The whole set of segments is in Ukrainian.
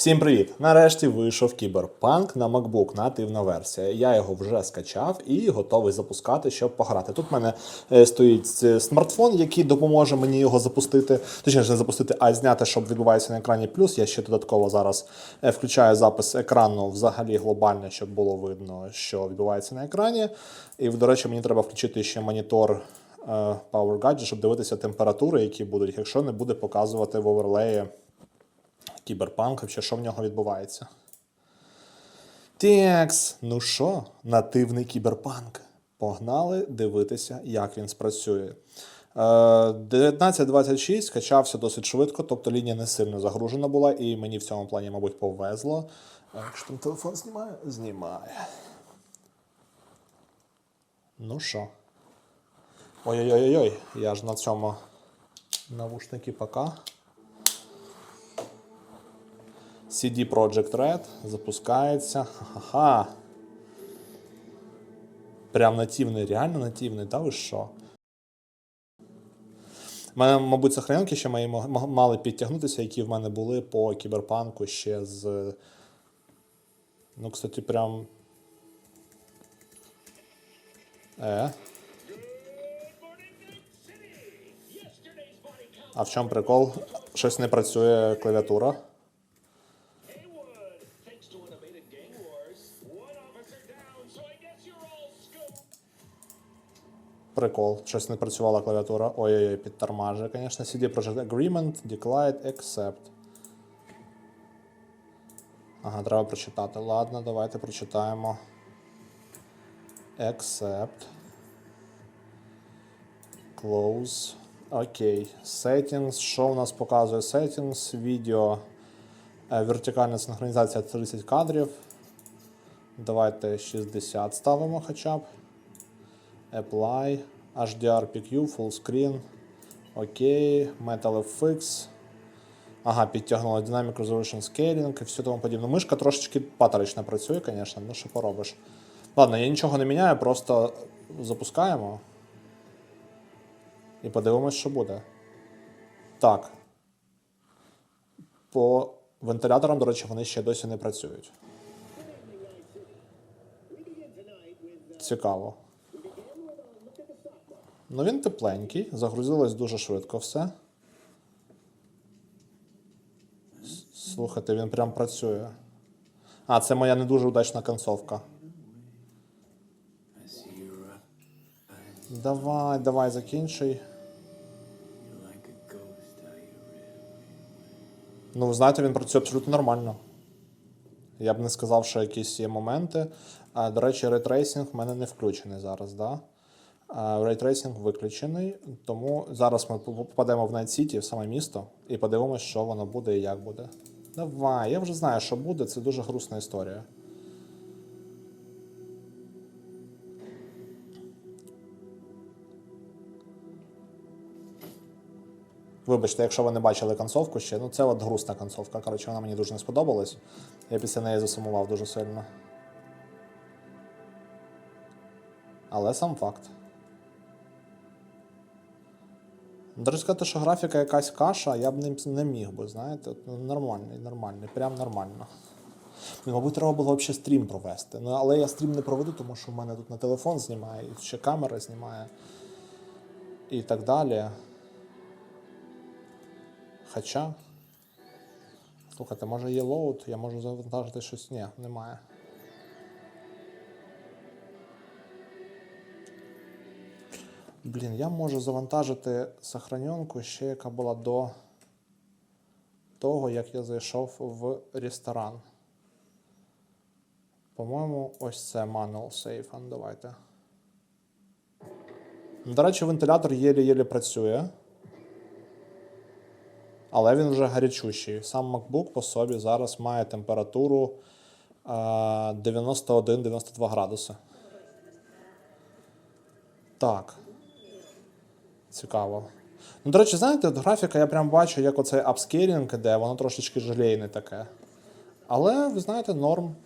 Всім привіт! Нарешті вийшов кіберпанк на MacBook, нативна версія. Я його вже скачав і готовий запускати, щоб пограти. Тут в мене е, стоїть е, смартфон, який допоможе мені його запустити, точніше не запустити, а зняти, щоб відбувається на екрані. Плюс я ще додатково зараз е, включаю запис екрану взагалі глобально, щоб було видно, що відбувається на екрані. І, до речі, мені треба включити ще монітор. Power щоб дивитися температури, які будуть, якщо не буде показувати в оверлеї кіберпанк, чи що в нього відбувається. Текс, ну що, нативний кіберпанк. Погнали дивитися, як він спрацює. Е, 1926 скачався досить швидко, тобто лінія не сильно загружена була, і мені в цьому плані, мабуть, повезло. Якщо там телефон знімає? Знімає. Ну що? Ой-ой-ой, я ж на цьому навушники пока. CD Projekt Red запускається. Ха-ха. Прям нативний, реально нативний, та ви що? У мене, мабуть, сохраненки ще мої мали підтягнутися, які в мене були по кіберпанку ще з. Ну, кстати, прям. Е. А в чому прикол? Щось не працює клавіатура. Прикол, щось не працювала клавіатура. Ой-ой-ой, підтормажує, звісно. CD Projekt Agreement, Declined, Accept. Ага, треба прочитати. Ладно, давайте прочитаємо. Accept. Close. Окей. Settings. Що у нас показує Settings? Відео. Е, Вертикальна синхронізація 30 кадрів. Давайте 60 ставимо хоча б. Apply, HDR PQ, Full Screen. Окей, Metal FX. Ага, підтягнула Dynamic Resolution Scaling і все тому подібне. Мишка трошечки патерично працює, звісно, ну що поробиш. Ладно, я нічого не міняю, просто запускаємо. І подивимось, що буде. Так. По вентиляторам, до речі, вони ще досі не працюють. Цікаво. Ну, він тепленький, загрузилось дуже швидко все. Слухайте, він прям працює. А, це моя не дуже удачна концовка. Давай, давай, закінчуй. Ну, ви знаєте, він працює абсолютно нормально. Я б не сказав, що якісь є моменти. А, до речі, рейтрейсинг в мене не включений зараз, да? Рейтрейсинг виключений, тому зараз ми попадемо в Night City, в саме місто, і подивимося, що воно буде і як буде. Давай, я вже знаю, що буде, це дуже грустна історія. Вибачте, якщо ви не бачили концовку ще, ну це от грустна концовка. Коротше, вона мені дуже не сподобалась. Я після неї засумував дуже сильно. Але сам факт. До сказати, що графіка якась каша, я б не, не міг би, знаєте, ну, нормальний, нормальний, прям нормально. Ну, Мабуть, треба було взагалі стрім провести. Ну, але я стрім не проведу, тому що в мене тут на телефон знімає, і ще камера знімає. І так далі. Хоча. Слухайте, може є лоуд, я можу завантажити щось. Ні, немає. Блін, я можу завантажити сохраненку ще яка була до того, як я зайшов в ресторан. По-моєму, ось це Manual Save. А ну, давайте. До речі, вентилятор єлі-єлі працює. Але він вже гарячущий. Сам MacBook по собі зараз має температуру е, 91-92 градуси. Так. Цікаво. Ну, до речі, знаєте, от графіка я прям бачу, як оцей апскейлінг іде, воно трошечки жалейне таке. Але, ви знаєте, норм.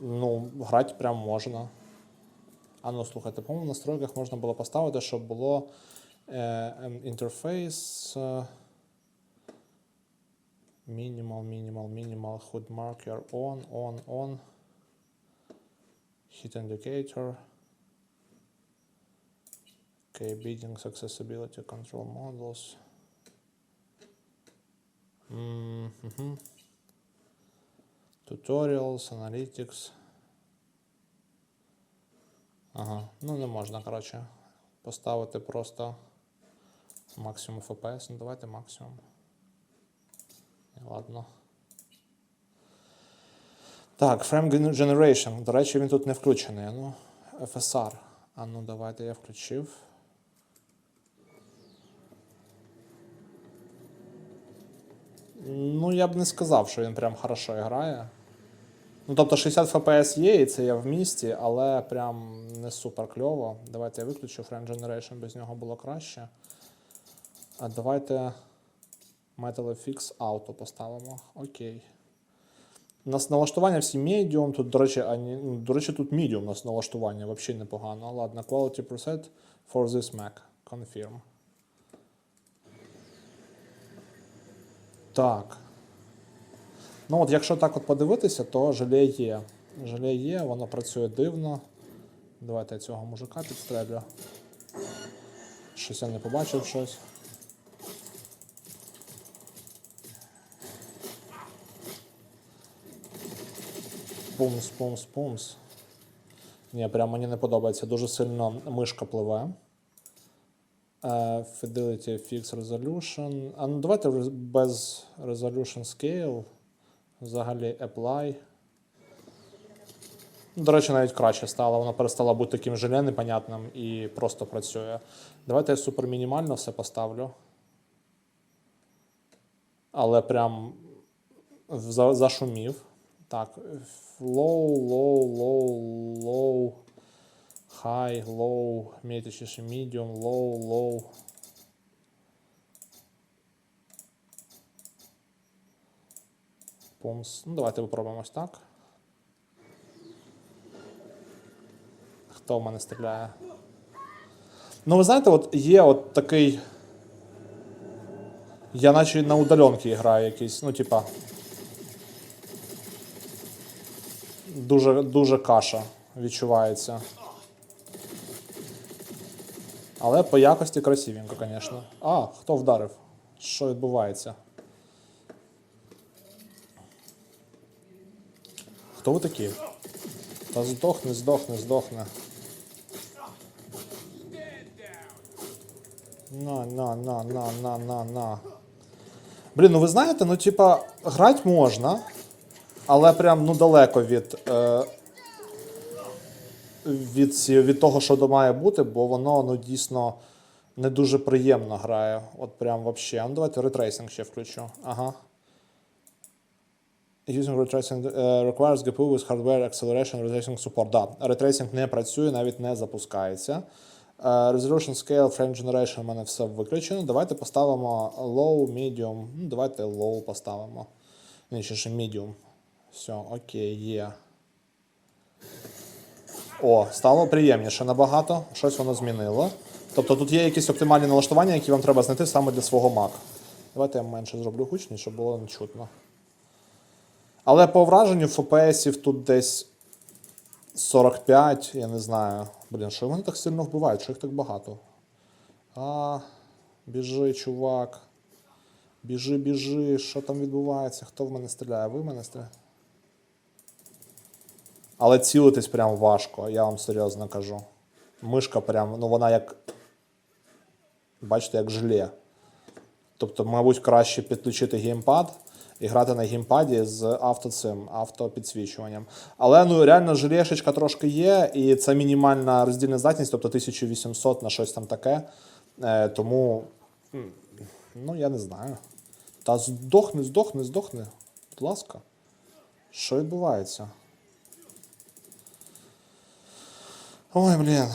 Ну, грати прям можна. А ну, слухайте, по-моєму, в настройках можна було поставити, щоб було Е, ем, Інтерфейс. е, Minimal, minimal, minimal. Hood marker on, on, on. Hit indicator. Okay, biddings, accessibility, control models. Mhm. Tutorials, analytics. Ага, ну не можна, коротше, поставити просто максимум FPS. Ну давайте максимум. Ладно. Так, Frame Generation. До речі, він тут не включений. Ну, FSR. А ну давайте я включив. Ну, я б не сказав, що він прям хорошо грає. Ну, тобто 60 FPS є, і це є в місті, але прям не супер кльово. Давайте я виключу Frame Generation, без нього було краще. А давайте Metal FX Auto поставимо. Окей. Нас налаштування всі medium. Тут, до речі, ані, ну, до речі, тут medium нас налаштування взагалі непогано. Ладно, quality preset for this Mac. Confirm. Так. Ну, от якщо так от подивитися, то желе є. Желе є, воно працює дивно. Давайте я цього мужика підстрелю. Щось я не побачив щось. Пумс, пумс, пумс. Ні, прям мені не подобається. Дуже сильно мишка пливе. Е, Fidelity Fix Resolution. А ну давайте без Resolution Scale. Взагалі Apply. До речі, навіть краще стало. Воно перестало бути таким желе непонятним і просто працює. Давайте я супер мінімально все поставлю. Але прям зашумів. Так, low, low, low, low, high, low, мій точніше medium, low, low. Пумс. Ну, давайте попробуємо ось так. Хто в мене стріляє? Ну, ви знаєте, от є от такий. Я наче на удаленки граю якийсь, ну, типа. Дуже, дуже каша відчувається. Але по якості красивенько, звісно. А, хто вдарив? Що відбувається? Хто ви такі? Та здохне, здохне, здохне. На, на, на, на, на, на, на. Блін, ну ви знаєте, ну типа, грати можна, але прям ну далеко від, е, від, від того, що має бути, бо воно ну, дійсно не дуже приємно грає. От прям вообще. Ну давайте ретрейсинг ще включу. Ага. Using ray tracing uh, requires GPU with hardware acceleration ray tracing support. Да, ray не працює, навіть не запускається. Uh, resolution scale, frame generation у мене все виключено. Давайте поставимо low, medium. Ну, давайте low поставимо. Ні, ще medium. Все, окей, є. О, стало приємніше набагато. Щось воно змінило. Тобто тут є якісь оптимальні налаштування, які вам треба знайти саме для свого Mac. Давайте я менше зроблю гучніше, щоб було не чутно. Але по враженню FPS тут десь 45, я не знаю. Блін, що вони так сильно вбивають, що їх так багато. А, біжи, чувак. Біжи, біжи, що там відбувається? Хто в мене стріляє? Ви в мене стріляєте? Але цілитись прям важко, я вам серйозно кажу. Мишка прям, ну вона як. Бачите, як желе. Тобто, мабуть, краще підключити геймпад і грати на геймпаді з авто цим, автопідсвічуванням. Але ну реально желешечка трошки є, і це мінімальна роздільна здатність, тобто 1800 на щось там таке. Е, тому, ну я не знаю. Та здохни, здохни, здохни. Будь ласка. Що відбувається? Ой, блін.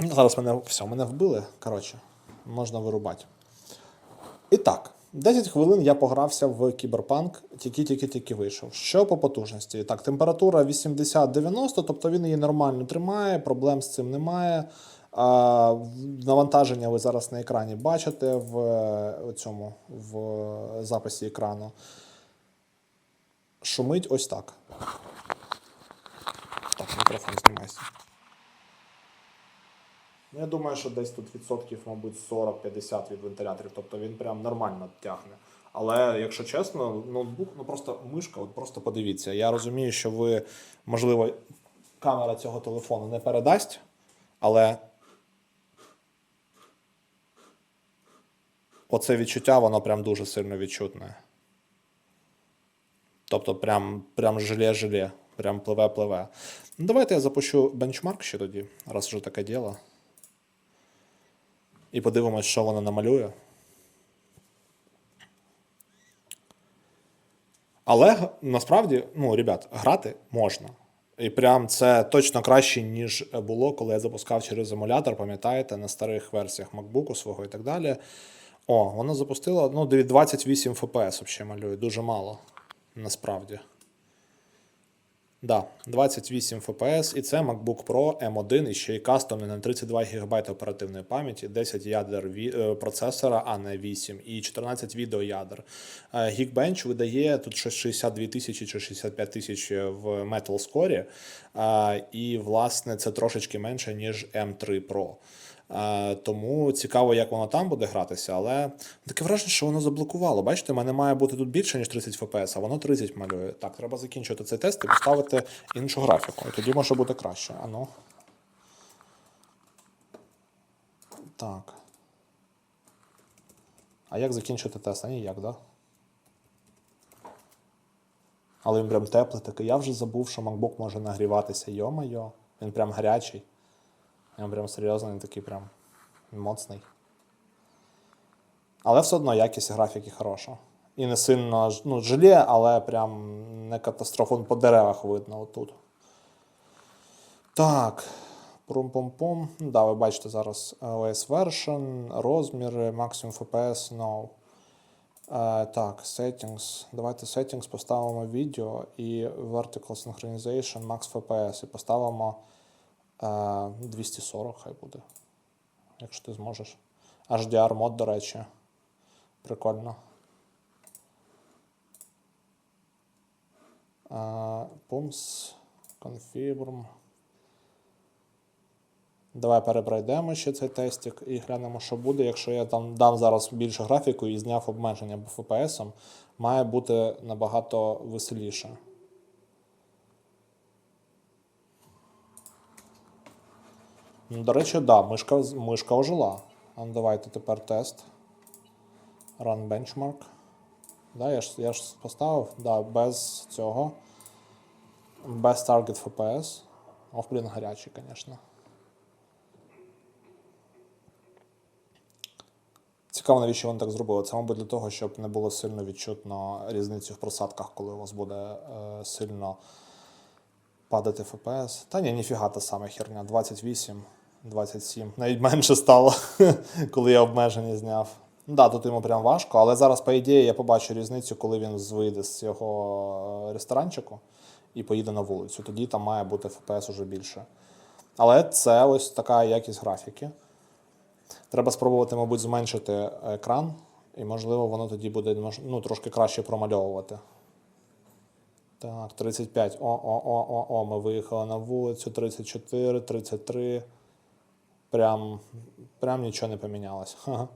Зараз мене все, мене вбили. Коротше, можна вирубати. І так, 10 хвилин я погрався в кіберпанк, тільки-тільки-тільки вийшов. Що по потужності? Так, температура 80-90, тобто він її нормально тримає, проблем з цим немає. А, навантаження ви зараз на екрані бачите в е, цьому в записі екрану. Шумить ось так. Мікрофон знімайся. Ну, я думаю, що десь тут відсотків, мабуть, 40-50 від вентиляторів. Тобто він прям нормально тягне. Але якщо чесно, ноутбук, ну просто мишка, от просто подивіться. Я розумію, що ви, можливо, камера цього телефону не передасть, але оце відчуття, воно прям дуже сильно відчутне. Тобто, прям, прям желе-желе, прям пливе-пливе. Ну, давайте я запущу бенчмарк ще тоді, раз вже таке діло. І подивимось, що воно намалює. Але насправді, ну, ребят, грати можна. І прям це точно краще, ніж було, коли я запускав через емулятор, пам'ятаєте, на старих версіях MacBook свого і так далі. О, воно запустило ну, 28 FPS взагалі малює, дуже мало. Насправді. Да, 28 FPS, і це MacBook Pro M1 і ще й кастомний на 32 ГБ оперативної пам'яті, 10 ядер е, процесора, а не 8, і 14 відеоядер. Е, Geekbench видає тут щось 62 тисячі чи 65 тисяч в Metal Score, е, і, власне, це трошечки менше, ніж M3 Pro. Е, Тому цікаво, як воно там буде гратися, але таке враження, що воно заблокувало. Бачите, в мене має бути тут більше, ніж 30 FPS, а воно 30 малює. Так, треба закінчити цей тест і поставити іншу графіку. І тоді може бути краще. Ану. Так. А як закінчити тест? А ніяк, да? Але він прям теплий такий. Я вже забув, що MacBook може нагріватися. Йо-майо, він прям гарячий. Він прям серйозний, він такий прям моцний. Але все одно якість графіки хороша. І не сильно ну, желе, але прям не катастрофа. По деревах видно отут. Так. Прум-пум-пум. Да, ви бачите зараз OS version, розміри, максимум FPS, no. Е, так, settings. Давайте settings поставимо відео і vertical synchronization, max FPS. І поставимо 240, хай буде. Якщо ти зможеш. HDR мод, до речі. Прикольно. Pums, confirm. Давай перепройдемо ще цей тестик і глянемо, що буде. Якщо я там дам зараз більше графіку і зняв обмеження по FPS, має бути набагато веселіше. До речі, да, мишка, мишка ожила. А ну, давайте тепер тест. Run benchmark. Да, я ж, я ж поставив, да, без цього. Без target FPS. Ох, блін, гарячий, звісно. Цікаво, навіщо вони так зробили. Це, мабуть, для того, щоб не було сильно відчутно різницю в просадках, коли у вас буде е, сильно падати FPS. Та ні, ніфіга та сама херня. 28, 27. Навіть менше стало, коли я обмеження зняв. Ну да, тут йому прям важко, але зараз, по ідеї, я побачу різницю, коли він вийде з цього е, ресторанчику і поїде на вулицю. Тоді там має бути FPS уже більше. Але це ось така якість графіки. Треба спробувати, мабуть, зменшити екран, і, можливо, воно тоді буде ну, трошки краще промальовувати. Так, 35. О, о, о, о, о, ми виїхали на вулицю. 34, 33. Прям, прям нічого не помінялось. Ха-ха.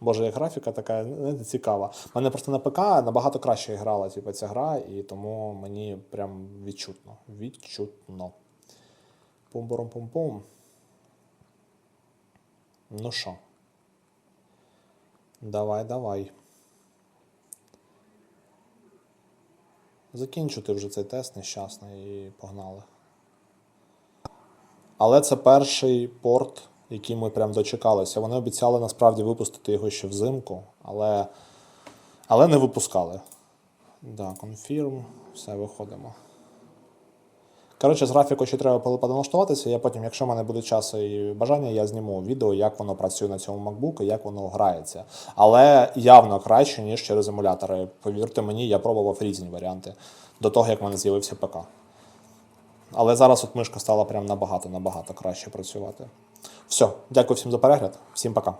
Боже, як графіка така знаєте, цікава. У мене просто на ПК набагато краще грала типу, ця гра, і тому мені прям відчутно. Відчутно. Пум-бурум-пум-пум. Ну що? Давай, давай. Закінчити вже цей тест нещасний і погнали. Але це перший порт, який ми прям дочекалися. Вони обіцяли насправді випустити його ще взимку, але, але не випускали. Да, confirm, все, виходимо. Коротше, з графіку ще треба поналаштуватися. Я потім, якщо в мене буде час і бажання, я зніму відео, як воно працює на цьому MacBook і як воно грається. Але явно краще, ніж через емулятори. Повірте мені, я пробував різні варіанти до того, як в мене з'явився ПК. Але зараз от мишка стала прям набагато набагато краще працювати. Все, дякую всім за перегляд. Всім пока.